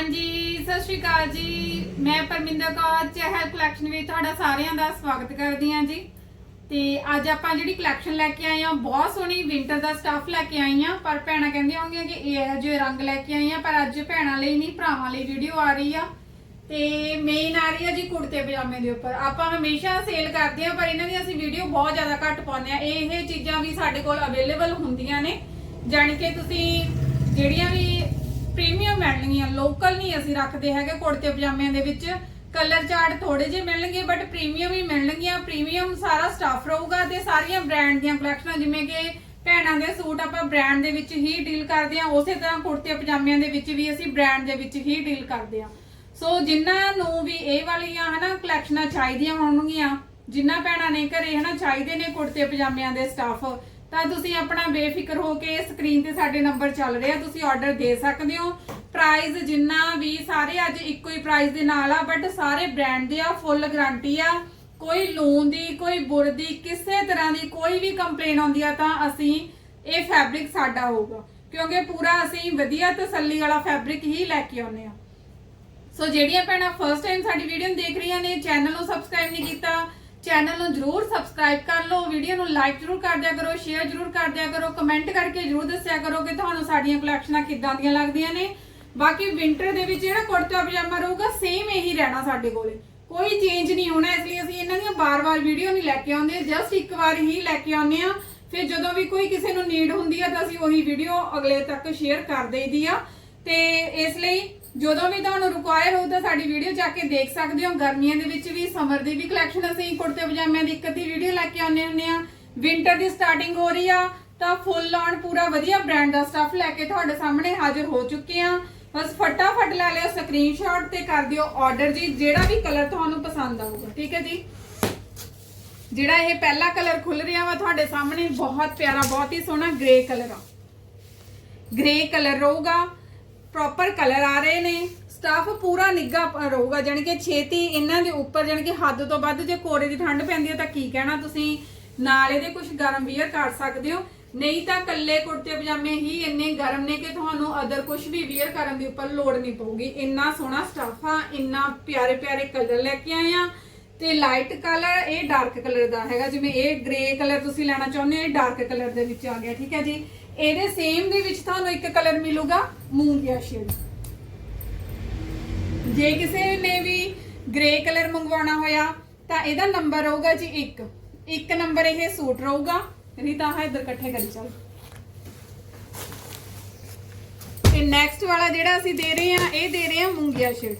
ਹਾਂਜੀ, ਸਤਿ ਸ਼੍ਰੀ ਅਕਾਲ ਜੀ। ਮੈਂ ਪਰਮਿੰਦਰ ਕੌਰ, ਚਹਿਲ ਕਲੈਕਸ਼ਨ ਵਿੱਚ ਤੁਹਾਡਾ ਸਾਰਿਆਂ ਦਾ ਸਵਾਗਤ ਕਰਦੀ ਹਾਂ ਜੀ। ਤੇ ਅੱਜ ਆਪਾਂ ਜਿਹੜੀ ਕਲੈਕਸ਼ਨ ਲੈ ਕੇ ਆਏ ਹਾਂ, ਬਹੁਤ ਸੋਹਣੀ ਵਿੰਟਰ ਦਾ ਸਟੱਫ ਲੈ ਕੇ ਆਈ ਹਾਂ। ਪਰ ਭੈਣਾਂ ਕਹਿੰਦੀਆਂ ਹੋਣਗੀਆਂ ਕਿ ਇਹ ਜਿਹੇ ਰੰਗ ਲੈ ਕੇ ਆਈ ਹਾਂ, ਪਰ ਅੱਜ ਭੈਣਾਂ ਲਈ ਨਹੀਂ, ਭਰਾਵਾਂ ਲਈ ਵੀਡੀਓ ਆ ਰਹੀ ਆ। ਤੇ ਮੇਨ ਆ ਰਹੀ ਆ ਜੀ ਕੁੜਤੇ ਪਜਾਮੇ ਦੇ ਉੱਪਰ। ਆਪਾਂ ਹਮੇਸ਼ਾ ਸੇਲ ਕਰਦੇ ਆ ਪਰ ਇਹਨਾਂ ਦੀ ਅਸੀਂ ਵੀਡੀਓ ਬਹੁਤ ਜ਼ਿਆਦਾ ਘੱਟ ਪਾਉਂਦੇ ਆ ਇਹ ਚੀਜ਼ਾਂ ਵੀ ਸਾਡੇ ਕੋਲ ਅਵੇਲੇਬਲ ਹੁੰਦੀਆਂ ਨੇ। ਜਾਣੀ ਕਿ ਤੁਸੀਂ ਜਿਹੜੀਆਂ ਵੀ ਪ੍ਰੀਮੀਅਮ ਮਿਲਣਗੀਆਂ। ਲੋਕਲ ਨਹੀਂ ਅਸੀਂ ਰੱਖਦੇ ਹੈਗੇ ਕੁੜਤੇ ਪਜਾਮਿਆਂ ਦੇ ਵਿੱਚ। ਕਲਰ ਚਾਰਟ ਥੋੜੇ ਜਿਹੇ ਮਿਲਣਗੇ ਬਟ ਪ੍ਰੀਮੀਅਮ ਹੀ ਮਿਲਣਗੀਆਂ। ਪ੍ਰੀਮੀਅਮ ਸਾਰਾ ਸਟਾਫ ਰਹੂਗਾ ਤੇ ਸਾਰੀਆਂ ਬ੍ਰਾਂਡ ਦੀਆਂ ਕਲੈਕਸ਼ਨਾਂ ਜਿਵੇਂ ਕਿ ਭੈਣਾਂ ਦੇ ਸੂਟ ਆਪਾਂ ਬ੍ਰਾਂਡ ਦੇ ਵਿੱਚ ਹੀ ਡੀਲ ਕਰਦੇ ਆ ਉਸੇ ਤਰ੍ਹਾਂ ਕੁੜਤੇ ਪਜਾਮਿਆਂ ਦੇ ਵਿੱਚ ਵੀ ਅਸੀਂ ਬ੍ਰਾਂਡ ਦੇ ਵਿੱਚ ਹੀ ਡੀਲ ਕਰਦੇ ਆ ਸੋ ਜਿਨ੍ਹਾਂ ਨੂੰ ਵੀ ਇਹ ਵਾਲੀਆਂ ਹਨਾ ਕਲੈਕਸ਼ਨਾਂ ਚਾਹੀਦੀਆਂ ਹੋਣਗੀਆਂ, ਜਿਨ੍ਹਾਂ ਭੈਣਾਂ ਨੇ ਘਰੇ ਹਨਾ ਚਾਹੀਦੇ ਨੇ ਕੁੜਤੇ ਪਜਾਮਿਆਂ ਦੇ ਸਟਾਫ ਤਾਂ ਤੁਸੀਂ ਆਪਣਾ ਬੇਫਿਕਰ ਹੋ ਕੇ ਸਕਰੀਨ ਤੇ ਸਾਡੇ ਨੰਬਰ ਚੱਲ ਰਿਹਾ, ਤੁਸੀਂ ਆਰਡਰ ਦੇ ਸਕਦੇ ਹੋ। ਪ੍ਰਾਈਸ ਜਿੰਨਾ ਵੀ ਸਾਰੇ ਅੱਜ ਇੱਕੋ ਹੀ ਪ੍ਰਾਈਸ ਦੇ ਨਾਲ ਆ ਬਟ ਸਾਰੇ ਬ੍ਰਾਂਡ ਦੇ ਆ ਫੁੱਲ ਗਾਰੰਟੀ ਆ। ਕੋਈ ਲੂਣ ਦੀ, ਕੋਈ ਬੁਰ ਦੀ, ਕਿਸੇ ਤਰ੍ਹਾਂ ਦੀ ਕੋਈ ਵੀ ਕੰਪਲੇਨ ਆਉਂਦੀ ਆ, ਤਾਂ ਅਸੀਂ ਇਹ ਫੈਬਰਿਕ ਸਾਡਾ ਹੋਊਗਾ। ਕਿਉਂਕਿ ਪੂਰਾ ਅਸੀਂ ਵਧੀਆ ਤਸੱਲੀ ਵਾਲਾ ਫੈਬਰਿਕ ਹੀ ਲੈ ਕੇ ਆਉਂਦੇ ਆ। ਸੋ ਜਿਹੜੀਆਂ ਭੈਣਾਂ ਫਰਸਟ ਟਾਈਮ ਸਾਡੀ ਵੀਡੀਓ ਨੂੰ ਦੇਖ ਰਹੀਆਂ ਨੇ ਚੈਨਲ ਨੂੰ ਸਬਸਕ੍ਰਾਈਬ ਨਹੀਂ ਕੀਤਾ ਚੈਨਲ ਨੂੰ ਜਰੂਰ ਸਬਸਕ੍ਰਾਈਬ ਕਰ ਲਓ ਵੀਡੀਓ ਨੂੰ ਲਾਈਕ ਜਰੂਰ ਕਰ ਦਿਆ ਕਰੋ ਸ਼ੇਅਰ ਜਰੂਰ ਕਰ ਦਿਆ ਕਰੋ ਕਮੈਂਟ ਕਰਕੇ ਜਰੂਰ ਦੱਸਿਆ ਕਰੋ ਕਿ ਤੁਹਾਨੂੰ ਸਾਡੀਆਂ ਕਲੈਕਸ਼ਨਾਂ ਕਿੱਦਾਂ ਦੀਆਂ ਲੱਗਦੀਆਂ ਨੇ। ਬਾਕੀ ਵਿੰਟਰ ਦੇ ਵਿੱਚ ਜਿਹੜਾ ਕੁੜਤਾ ਪਜਾਮਾ ਰਹੂਗਾ ਸੇਮ ਇਹੀ ਰਹਿਣਾ ਸਾਡੇ ਕੋਲੇ। ਕੋਈ ਚੇਂਜ ਨਹੀਂ ਹੋਣਾ, ਇਸ ਲਈ ਅਸੀਂ ਇਹਨਾਂ ਦੀਆਂ ਬਾਰ-ਬਾਰ ਵੀਡੀਓ ਨਹੀਂ ਲੈ ਕੇ ਆਉਂਦੇ ਜਸਟ ਇੱਕ ਵਾਰ ਹੀ ਲੈ ਕੇ ਆਉਂਦੇ ਆ ਫਿਰ ਜਦੋਂ ਵੀ ਕੋਈ ਕਿਸੇ ਨੂੰ ਨੀਡ ਹੁੰਦੀ ਆ, ਤਾਂ ਅਸੀਂ ਉਹੀ ਵੀਡੀਓ ਅਗਲੇ ਤੱਕ ਸ਼ੇਅਰ ਕਰ ਦੇਈਦੀ ਆ। ਤੇ ਇਸ ਲਈ ਜਦੋਂ ਵੀ ਤੁਹਾਨੂੰ ਰਿਕੁਆਇਰ ਹੋਊ ਤਾਂ ਸਾਡੀ ਵੀਡੀਓ ਜਾ ਕੇ ਦੇਖ ਸਕਦੇ ਹੋ। ਗਰਮੀਆਂ ਦੇ ਵਿੱਚ ਵੀ ਸਮਰ ਦੀ ਵੀ ਕਲੈਕਸ਼ਨ ਅਸੀਂ ਕੁੜਤੇ ਪਜਾਮਿਆਂ ਦੀ ਇੱਕ ਅੱਧੀ ਵੀਡੀਓ ਲੈ ਕੇ ਆਉਂਦੇ ਹੁੰਦੇ ਆ ਵਿੰਟਰ ਦੀ ਸਟਾਰਟਿੰਗ ਹੋ ਰਹੀ ਆ, ਤਾਂ ਫੁੱਲ ਔਨ ਪੂਰਾ ਵਧੀਆ ਬ੍ਰਾਂਡ ਦਾ ਸਟੱਫ ਲੈ ਕੇ ਤੁਹਾਡੇ ਸਾਹਮਣੇ ਹਾਜ਼ਰ ਹੋ ਚੁੱਕੇ ਆ ਬਸ ਫਟਾਫਟ ਲੈ ਲਿਓ ਸਕਰੀਨਸ਼ਾਟ ਤੇ ਕਰ ਦਿਓ ਆਰਡਰ ਜੀ, ਜਿਹੜਾ ਵੀ ਕਲਰ ਤੁਹਾਨੂੰ ਪਸੰਦ ਆਊਗਾ, ਠੀਕ ਹੈ ਜੀ? ਜਿਹੜਾ ਇਹ ਪਹਿਲਾ ਕਲਰ ਖੁੱਲ ਰਿਹਾ ਵਾ ਤੁਹਾਡੇ ਸਾਹਮਣੇ, ਬਹੁਤ ਪਿਆਰਾ, ਬਹੁਤ ਹੀ ਸੋਹਣਾ ਗ੍ਰੇ ਕਲਰ ਆ। ਗ੍ਰੇ ਕਲਰ ਰਹੂਗਾ। ਪ੍ਰੋਪਰ ਕਲਰ ਆ ਰਹੇ ਨੇ। ਸਟਾਫ ਪੂਰਾ ਨਿੱਗਾ ਪ- ਰਹੂਗਾ, ਜਾਣੀ ਕਿ ਛੇਤੀ ਇਹਨਾਂ ਦੇ ਉੱਪਰ, ਜਾਣੀ ਕਿ ਹੱਦ ਤੋਂ ਵੱਧ ਜੇ ਕੋਰੇ ਦੀ ਠੰਡ ਪੈਂਦੀ ਹੈ ਤਾਂ ਕੀ ਕਹਿਣਾ ਤੁਸੀਂ? ਨਾਲ ਇਹਦੇ ਕੁਝ ਗਰਮ ਵੀਅਰ ਕਰ ਸਕਦੇ ਹੋ। ਨਹੀਂ ਤਾਂ ਕੱਲੇ ਕੁੜਤੇ ਪਜਾਮੇ ਹੀ ਇੰਨੇ ਗਰਮ ਨੇ ਕਿ ਤੁਹਾਨੂੰ ਅਦਰ ਕੁਝ ਵੀ ਵੀਅਰ ਕਰਨ ਦੀ ਉੱਪਰ ਲੋੜ ਨਹੀਂ ਪਊਗੀ। ਇੰਨਾ ਸੋਹਣਾ ਸਟਾਫ ਆ, ਇੰਨਾ ਪਿਆਰੇ ਪਿਆਰੇ ਕਲਰ ਲੈ ਕੇ ਆਏ ਆ। ਤੇ ਲਾਈਟ ਕਲਰ ਇਹ ਡਾਰਕ ਕਲਰ ਦਾ ਹੈਗਾ, ਜਿਵੇਂ ਇਹ ਗ੍ਰੇ ਕਲਰ ਤੁਸੀਂ ਲੈਣਾ ਚਾਹੁੰਦੇ ਹੋ, ਇਹ ਡਾਰਕ ਕਲਰ ਦੇ ਵਿੱਚ ਆ ਗਿਆ, ਠੀਕ ਹੈ ਜੀ? ਇਹਦੇ ਸੇਮ ਦੇ ਵਿੱਚ ਤੁਹਾਨੂੰ ਇੱਕ ਕਲਰ ਮਿਲੂਗਾ ਮੂੰਗਿਆ ਸ਼ੇਡ ਜੇ ਕਿਸੇ ਨੇ ਵੀ ਗ੍ਰੇ ਕਲਰ ਮੰਗਵਾਉਣਾ ਹੋਇਆ, ਤਾਂ ਇਹਦਾ ਨੰਬਰ ਰਹੂਗਾ ਜੀ 1 ਇੱਕ ਨੰਬਰ ਇਹ ਸੂਟ ਰਹੂਗਾ ਰੀਤਾ ਹਾਂ ਇੱਧਰ ਇਕੱਠੇ ਕਰੀ ਚੱਲ। ਤੇ ਨੈਕਸਟ ਵਾਲਾ ਜਿਹੜਾ ਅਸੀਂ ਦੇ ਰਹੇ ਹਾਂ, ਇਹ ਦੇ ਰਹੇ ਹਾਂ ਮੂੰਗਿਆ ਸ਼ੇਡ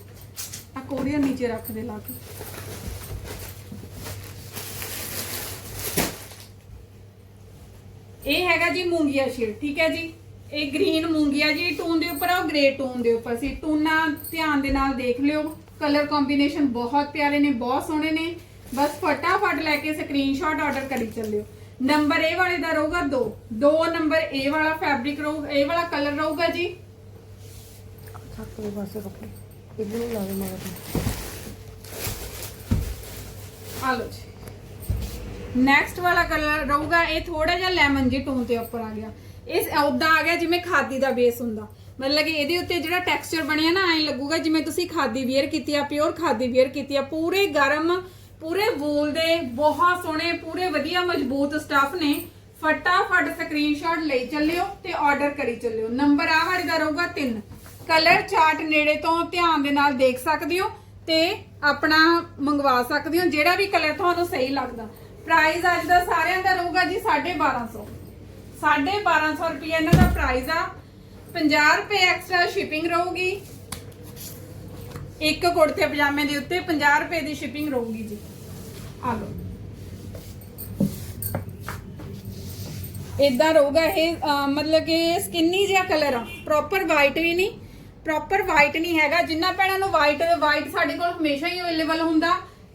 ਆ ਕੋਰੀਆ ਨੀਚੇ ਰੱਖ ਦੇ ਲਾ ਕੇ। ਇਹ ਹੈਗਾ ਜੀ ਮੂੰਗੀਆ ਸ਼ੇਡ ਠੀਕ ਹੈ ਜੀ? ਇਹ ਗ੍ਰੀਨ ਮੂੰਗੀਆ ਜੀ ਟੂਨ ਦੇ ਉੱਪਰ ਆ ਗ੍ਰੇ ਟੂਨ ਦੇ ਉੱਪਰ। ਸੀ ਟੂਨਾ ਧਿਆਨ ਦੇ ਨਾਲ ਦੇਖ ਲਿਓ। ਕਲਰ ਕੰਬੀਨੇਸ਼ਨ ਬਹੁਤ ਪਿਆਰੇ ਨੇ ਬਹੁਤ ਸੋਹਣੇ ਨੇ। ਬਸ ਫਟਾਫਟ ਲੈ ਕੇ ਸਕਰੀਨਸ਼ਾਟ ਆਰਡਰ ਕਰੀ ਚੱਲਿਓ। ਨੰਬਰ ਇਹ ਵਾਲੇ ਦਾ ਰਹੂਗਾ 2 ਦੋ ਨੰਬਰ ਇਹ ਵਾਲਾ ਫੈਬਰਿਕ ਰਹੂਗਾ ਇਹ ਵਾਲਾ ਕਲਰ ਰਹੂਗਾ ਜੀ। ਛੱਤ ਦੇ ਪਾਸੇ ਰੱਖੋ ਇੱਧਰ ਨੂੰ ਲਾ ਦੇ ਮਗਰ ਆ ਲਓ ਜੀ। ਨੈਕਸਟ ਵਾਲਾ ਕਲਰ ਰਹੂਗਾ, ਇਹ ਥੋੜਾ ਜਿਹਾ ਲੈਮਨ ਜੀ ਟੋਨ ਤੇ ਉੱਪਰ ਆ ਗਿਆ। ਇਸ ਉਦਾਂ ਆ ਗਿਆ ਜਿਵੇਂ ਖਾਦੀ ਦਾ ਬੇਸ ਹੁੰਦਾ। ਮਤਲਬ ਕਿ ਇਹਦੇ ਉੱਤੇ ਜਿਹੜਾ ਟੈਕਸਚਰ ਬਣਿਆ ਨਾ, ਐਂ ਲੱਗੂਗਾ ਜਿਵੇਂ ਤੁਸੀਂ ਖਾਦੀ ਵੇਅਰ ਕੀਤੀ ਆ ਪਿਓਰ ਖਾਦੀ ਵੇਅਰ ਕੀਤੀ ਆ। ਪੂਰੇ ਗਰਮ, ਪੂਰੇ ਵੂਲ ਦੇ, ਬਹੁਤ ਸੋਹਣੇ, ਪੂਰੇ ਵਧੀਆ ਮਜ਼ਬੂਤ ਸਟੱਫ ਨੇ। ਫਟਾਫਟ ਸਕਰੀਨਸ਼ਾਟ ਲਈ ਚੱਲਿਓ ਤੇ ਆਰਡਰ ਕਰੀ ਚੱਲਿਓ। ਨੰਬਰ ਆ ਵਾਲੀ ਦਾ ਰਹੂਗਾ 3 ਕਲਰ ਚਾਰਟ ਨੇੜੇ ਤੋਂ ਧਿਆਨ ਦੇ ਨਾਲ ਦੇਖ ਸਕਦੇ ਹੋ ਤੇ ਆਪਣਾ ਮੰਗਵਾ ਸਕਦੇ ਹੋ। ਜਿਹੜਾ ਵੀ ਕਲਰ ਤੁਹਾਨੂੰ ਸਹੀ ਲੱਗਦਾ। ਪ੍ਰਾਈਸ ਅੱਜ ਦਾ ਸਾਰਿਆਂ ਦਾ ਰਹੂਗਾ ਜੀ 1250 1250 ਰੁਪਏ ਇਹਨਾਂ ਦਾ ਪ੍ਰਾਈਸ ਆ। 50 ਰੁਪਏ ਐਕਸਟਰਾ ਸ਼ਿਪਿੰਗ ਰਹੂਗੀ। ਇੱਕ ਕੁੜਤੇ ਪਜਾਮੇ ਦੇ ਉੱਤੇ 50 ਰੁਪਏ ਦੀ ਸ਼ਿਪਿੰਗ ਰਹੂਗੀ ਜੀ। ਆ ਲਓ। ਇਦਾਂ ਰਹੂਗਾ ਇਹ ਮਤਲਬ ਕਿ ਸਕਿੰਨੀ ਜਿਹਾ ਕਲਰ ਆ। ਪ੍ਰੋਪਰ ਵਾਈਟ ਵੀ ਨਹੀਂ ਪ੍ਰੋਪਰ ਵਾਈਟ ਨਹੀਂ ਹੈਗਾ। ਜਿੰਨਾ ਭੈਣਾਂ ਨੂੰ ਵਾਈਟ ਵਾਈਟ ਸਾਡੇ ਕੋਲ ਹਮੇਸ਼ਾ ਹੀ ਅਵੇਲੇਬਲ ਹੁੰਦਾ।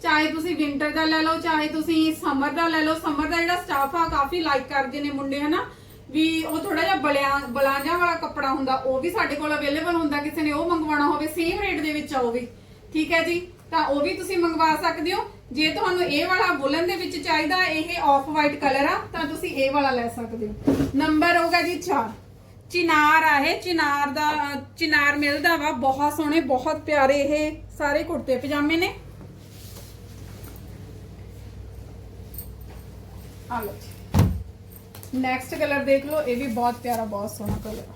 ਚਾਹੇ ਤੁਸੀਂ ਵਿੰਟਰ ਦਾ ਲੈ ਲਓ, ਚਾਹੇ ਤੁਸੀਂ ਸਮਰ ਦਾ ਲੈ ਲਓ। ਸਮਰ ਦਾ ਜਿਹੜਾ ਸਟਾਫ ਆ, ਕਾਫੀ ਲਾਈਕ ਕਰਦੇ ਨੇ ਮੁੰਡੇ, ਹਨਾ? ਵੀ ਉਹ ਥੋੜਾ ਜਿਹਾ ਬਲਿਆਂ ਬਲਾਂਜਾ ਵਾਲਾ ਕੱਪੜਾ ਹੁੰਦਾ, ਉਹ ਵੀ ਸਾਡੇ ਕੋਲ ਅਵੇਲੇਬਲ ਹੁੰਦਾ, ਕਿਸੇ ਨੇ ਉਹ ਮੰਗਵਾਉਣਾ ਹੋਵੇ ਸੇਮ ਰੇਟ ਦੇ ਵਿੱਚ ਆ ਉਹ ਵੀ। ਠੀਕ ਹੈ ਜੀ? ਤਾਂ ਉਹ ਵੀ ਤੁਸੀਂ ਮੰਗਵਾ ਸਕਦੇ ਹੋ। ਜੇ ਤੁਹਾਨੂੰ ਇਹ ਵਾਲਾ ਬੁਲਨ ਦੇ ਵਿੱਚ ਚਾਹੀਦਾ, ਇਹ ਆਫ ਵਾਈਟ ਕਲਰ ਆ, ਤਾਂ ਤੁਸੀਂ ਇਹ ਵਾਲਾ ਲੈ ਸਕਦੇ ਹੋ। ਨੰਬਰ ਹੋਗਾ ਜੀ 4 ਚਿਨਾਰ ਆ ਇਹ। ਚਿਨਾਰ ਦਾ ਚਿਨਾਰ ਮਿਲਦਾ ਵਾ। ਬਹੁਤ ਸੋਹਣੇ, ਬਹੁਤ ਪਿਆਰੇ ਇਹ ਸਾਰੇ ਕੁੜਤੇ ਪਜਾਮੇ ਨੇ। ਆ ਲਓ ਜੀ। ਨੈਕਸਟ ਕਲਰ ਦੇਖ ਲਓ, ਇਹ ਵੀ ਬਹੁਤ ਪਿਆਰਾ, ਬਹੁਤ ਸੋਹਣਾ ਕਲਰ ਆ।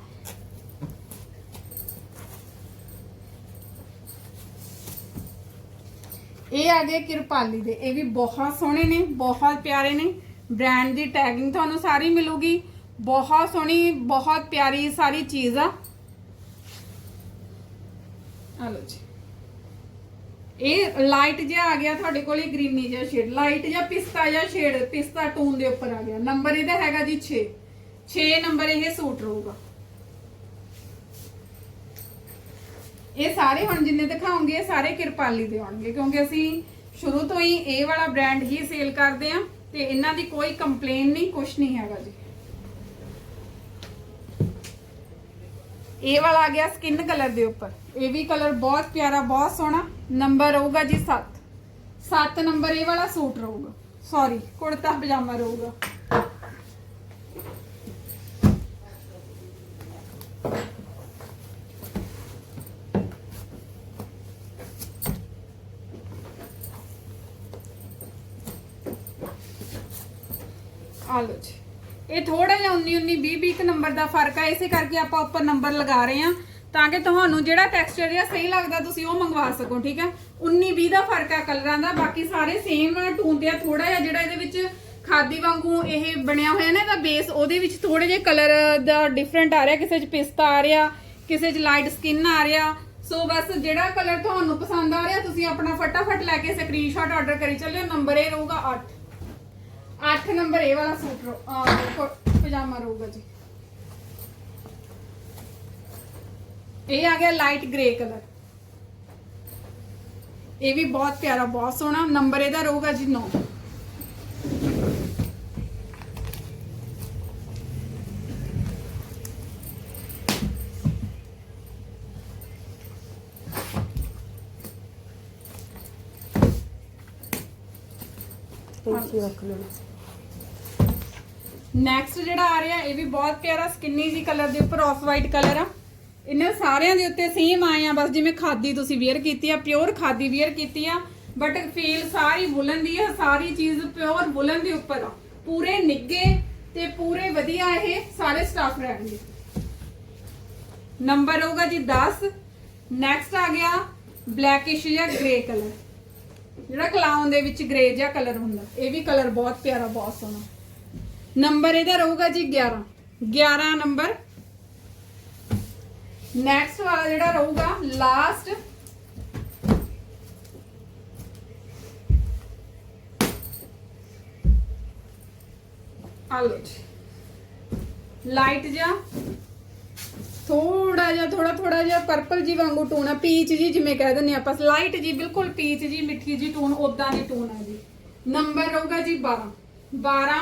ਇਹ ਆ ਗਏ ਕਿਰਪਾਲੀ ਦੇ। ਇਹ ਵੀ ਬਹੁਤ ਸੋਹਣੇ ਨੇ, ਬਹੁਤ ਪਿਆਰੇ ਨੇ। ਬ੍ਰਾਂਡ ਦੀ ਟੈਗਿੰਗ ਤੁਹਾਨੂੰ ਸਾਰੀ ਮਿਲੂਗੀ। ਬਹੁਤ ਸੋਹਣੀ, ਬਹੁਤ ਪਿਆਰੀ ਸਾਰੀ ਚੀਜ਼ ਆ। ਆ ਲਓ ਜੀ। ਇਹ ਲਾਈਟ ਜਿਹਾ ਆ ਗਿਆ ਤੁਹਾਡੇ ਕੋਲ ਗ੍ਰੀਨੀ ਜਿਹਾ ਸ਼ੇਡ ਲਾਈਟ ਜਿਹਾ ਪਿਸਤਾ ਜਿਹਾ ਸ਼ੇਡ ਪਿਸਤਾ ਟੂਨ ਦੇ ਉੱਪਰ ਆ ਗਿਆ। ਨੰਬਰ ਇਹਦਾ ਹੈਗਾ ਜੀ 6 6 ਨੰਬਰ ਇਹ ਸੂਟ ਰਹੂਗਾ। ਇਹ ਸਾਰੇ ਹੁਣ ਜਿੰਨੇ ਦਿਖਾਉਂਗੇ ਸਾਰੇ ਕਿਰਪਾਲੀ ਦੇ ਆਉਣਗੇ, ਕਿਉਂਕਿ ਅਸੀਂ ਸ਼ੁਰੂ ਤੋਂ ਹੀ ਇਹ ਵਾਲਾ ਬ੍ਰਾਂਡ ਹੀ ਸੇਲ ਕਰਦੇ ਆ ਤੇ ਇਹਨਾਂ ਦੀ ਕੋਈ ਕੰਪਲੇਨ ਨਹੀਂ ਕੁਝ ਨਹੀਂ ਹੈਗਾ ਜੀ। ਇਹ ਵਾਲਾ ਆ ਗਿਆ ਸਕਿਨ ਕਲਰ ਦੇ ਉੱਪਰ। ਇਹ ਵੀ ਕਲਰ ਬਹੁਤ ਪਿਆਰਾ, ਬਹੁਤ ਸੋਹਣਾ। ਨੰਬਰ ਰਹੂਗਾ ਜੀ 7 7 ਨੰਬਰ ਇਹ ਵਾਲਾ ਸੂਟ ਰਹੂਗਾ। ਸੌਰੀ ਕੁੜਤਾ ਪਜਾਮਾ ਰਹੂਗਾ। ਆ ਲਓ ਜੀ। ਇਹ ਥੋੜਾ ਜਿਹਾ 19 19 20 20 ਨੰਬਰ ਦਾ ਫ਼ਰਕ ਆ, ਇਸੇ ਕਰਕੇ ਆਪਾਂ ਉੱਪਰ ਨੰਬਰ ਲਗਾ ਰਹੇ ਆ ਤਾਂ ਕਿ ਤੁਹਾਨੂੰ ਜਿਹੜਾ ਟੈਕਸਚਰ ਜਿਹਾ ਸਹੀ ਲੱਗਦਾ ਤੁਸੀਂ ਉਹ ਮੰਗਵਾ ਸਕੋ, ਠੀਕ ਹੈ? 19 20 ਦਾ ਫ਼ਰਕ ਆ ਕਲਰਾਂ ਦਾ, ਬਾਕੀ ਸਾਰੇ ਸੇਮ ਟੂਨ ਤੇ ਆ ਥੋੜਾ ਜਿਹਾ ਜਿਹੜਾ ਇਹਦੇ ਵਿੱਚ ਖਾਦੀ ਵਾਂਗੂ ਇਹ ਬਣਿਆ ਹੋਇਆ ਨਾ ਇਹਦਾ ਬੇਸ ਉਹਦੇ ਵਿੱਚ ਥੋੜੇ ਜਿਹੇ ਕਲਰ ਦਾ ਡਿਫਰੈਂਟ ਆ ਰਿਹਾ, ਕਿਸੇ 'ਚ ਪਿਸਤਾ ਆ ਰਿਹਾ, ਕਿਸੇ 'ਚ ਲਾਈਟ ਸਕਿਨ ਆ ਰਿਹਾ, ਸੋ ਬਸ ਜਿਹੜਾ ਕਲਰ ਤੁਹਾਨੂੰ ਪਸੰਦ ਆ ਰਿਹਾ, ਤੁਸੀਂ ਆਪਣਾ ਫਟਾਫਟ ਲੈ ਕੇ ਸਕਰੀਨਸ਼ਾਟ ਆਰਡਰ ਕਰੀ ਚੱਲਿਓ, ਨੰਬਰ ਇਹ ਰਹੂਗਾ 8 8 ਨੰਬਰ ਇਹ ਵਾਲਾ ਸੂਟ ਰੋ- ਅਹ ਕੋ- ਪਜਾਮਾ ਰਹੂਗਾ ਜੀ। ਇਹ ਆ ਗਿਆ ਲਾਈਟ ਗ੍ਰੇ ਕਲਰ ਇਹ ਵੀ ਬਹੁਤ ਪਿਆਰਾ, ਬਹੁਤ ਸੋਹਣਾ। ਨੰਬਰ ਇਹਦਾ ਰਹੂਗਾ ਜੀ 9 ਇੱਥੇ ਰੱਖ ਲੈਣਾ ਨੈਕਸਟ ਜਿਹੜਾ ਆ ਰਿਹਾ, ਇਹ ਵੀ ਬਹੁਤ ਪਿਆਰਾ ਸਕਿੰਨੀ ਜੀ ਕਲਰ ਦੇ ਉੱਪਰ ਆਫ ਵਾਈਟ ਕਲਰ ਆ। ਇਹਨਾਂ ਸਾਰਿਆਂ ਦੇ ਉੱਤੇ ਸੇਮ ਆਏ ਆ, ਬਸ ਜਿਵੇਂ ਖਾਦੀ ਤੁਸੀਂ ਵੇਅਰ ਕੀਤੀ ਆ ਪਿਓਰ ਖਾਦੀ ਵੇਅਰ ਕੀਤੀ ਆ ਬਟ ਫੀਲ ਸਾਰੀ ਵੁਲਨ ਦੀ ਆ, ਸਾਰੀ ਚੀਜ਼ ਪਿਓਰ ਵੁਲਨ ਦੇ ਉੱਪਰ ਆ। ਪੂਰੇ ਨਿੱਗੇ ਤੇ ਪੂਰੇ ਵਧੀਆ ਇਹ ਸਾਰੇ ਸਟਾਫ ਰਹਿਣਗੇ। ਨੰਬਰ ਹੋਊਗਾ ਜੀ 10 ਨੈਕਸਟ ਆ ਗਿਆ ਬਲੈਕਿਸ਼ ਜਾਂ ਗ੍ਰੇ ਕਲਰ ਜਿਹੜਾ ਕਲਾਉਨ ਦੇ ਵਿੱਚ ਗ੍ਰੇ ਜਿਹਾ ਕਲਰ ਹੁੰਦਾ, ਇਹ ਵੀ ਕਲਰ ਬਹੁਤ ਪਿਆਰਾ, ਬਹੁਤ ਸੋਹਣਾ। ਨੰਬਰ ਇਹਦਾ ਰਹੂਗਾ ਜੀ 11 11 ਨੰਬਰ ਨੈਕਸਟ ਵਾਲਾ ਜਿਹੜਾ ਰਹੂਗਾ ਲਾਸਟ ਆ ਲਓ ਜੀ ਲਾਈਟ ਜਿਹਾ ਥੋੜਾ ਜਿਹਾ ਥੋੜਾ ਥੋੜਾ ਜਿਹਾ ਪਰਪਲ ਜੀ ਵਾਂਗੂ ਟੋਨ ਆ ਪੀਚ ਜੀ ਜਿਵੇਂ ਕਹਿ ਦਿੰਦੇ ਆਪਾਂ ਲਾਈਟ ਜੀ ਬਿਲਕੁਲ ਪੀਚ ਜੀ ਮਿੱਠੀ ਜੀ ਟੋਨ ਉਦਾਂ ਦੀ ਟੋਨ ਆ ਜੀ। ਨੰਬਰ ਰਹੂਗਾ ਜੀ 12 12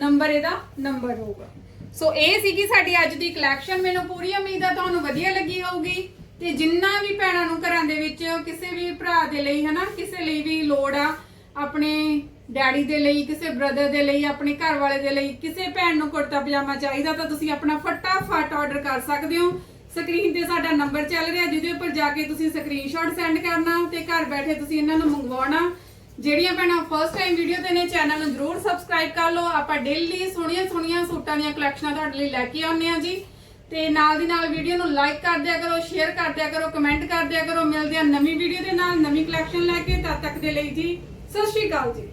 ਨੰਬਰ ਇਹਦਾ, ਨੰਬਰ ਹੋਊਗਾ। ਸੋ ਇਹ ਸੀਗੀ ਸਾਡੀ ਅੱਜ ਦੀ ਕਲੈਕਸ਼ਨ ਮੈਨੂੰ ਪੂਰੀ ਉਮੀਦ ਆ ਤੁਹਾਨੂੰ ਵਧੀਆ ਲੱਗੀ ਹੋਊਗੀ। ਤੇ ਜਿੰਨਾ ਵੀ ਭੈਣਾਂ ਨੂੰ ਘਰਾਂ ਦੇ ਵਿੱਚ ਕਿਸੇ ਵੀ ਭਰਾ ਦੇ ਲਈ, ਹਨਾ, ਕਿਸੇ ਲਈ ਵੀ ਲੋੜ ਆ, ਆਪਣੇ ਡੈਡੀ ਦੇ ਲਈ, ਕਿਸੇ ਬ੍ਰਦਰ ਦੇ ਲਈ, ਆਪਣੇ ਘਰ ਵਾਲੇ ਦੇ ਲਈ, ਕਿਸੇ ਭੈਣ ਨੂੰ ਕੁੜਤਾ ਪਜਾਮਾ ਚਾਹੀਦਾ ਤਾਂ ਤੁਸੀਂ ਆਪਣਾ ਫਟਾਫਟ ਆਰਡਰ ਕਰ ਸਕਦੇ ਹੋ। ਸਕਰੀਨ ਤੇ ਸਾਡਾ ਨੰਬਰ ਚੱਲ ਰਿਹਾ, ਜਿਹਦੇ ਉੱਪਰ ਜਾ ਕੇ ਤੁਸੀਂ ਸਕਰੀਨਸ਼ਾਟ ਸੈਂਡ ਕਰਨਾ ਤੇ ਘਰ ਬੈਠੇ ਤੁਸੀਂ ਇਹਨਾਂ ਨੂੰ ਮੰਗਵਾਉਣਾ। ਜਿਹੜੀਆਂ ਭੈਣਾਂ ਫਸਟ ਟਾਈਮ ਵੀਡੀਓ ਤੇ ਨੇ ਚੈਨਲ ਨੂੰ ਜਰੂਰ ਸਬਸਕ੍ਰਾਈਬ ਕਰ ਲਓ। ਆਪਾਂ ਡੇਲੀ ਸੋਹਣੀਆਂ ਸੋਹਣੀਆਂ ਸੂਟਾਂ ਦੀਆਂ ਕਲੈਕਸ਼ਨਾਂ ਤੁਹਾਡੇ ਲਈ ਲੈ ਕੇ ਆਉਂਦੇ ਆ ਜੀ। ਤੇ ਨਾਲ ਦੀ ਨਾਲ ਵੀਡੀਓ ਨੂੰ ਲਾਈਕ ਕਰ ਦਿਆ ਕਰੋ ਸ਼ੇਅਰ ਕਰ ਦਿਆ ਕਰੋ ਕਮੈਂਟ ਕਰ ਦਿਆ ਕਰੋ। ਮਿਲਦੇ ਆ ਨਵੀਂ ਵੀਡੀਓ ਦੇ ਨਾਲ ਨਵੀਂ ਕਲੈਕਸ਼ਨ ਲੈ ਕੇ। ਤਦ ਤੱਕ ਦੇ ਲਈ ਜੀ, ਸਤਿ ਸ਼੍ਰੀ ਅਕਾਲ ਜੀ।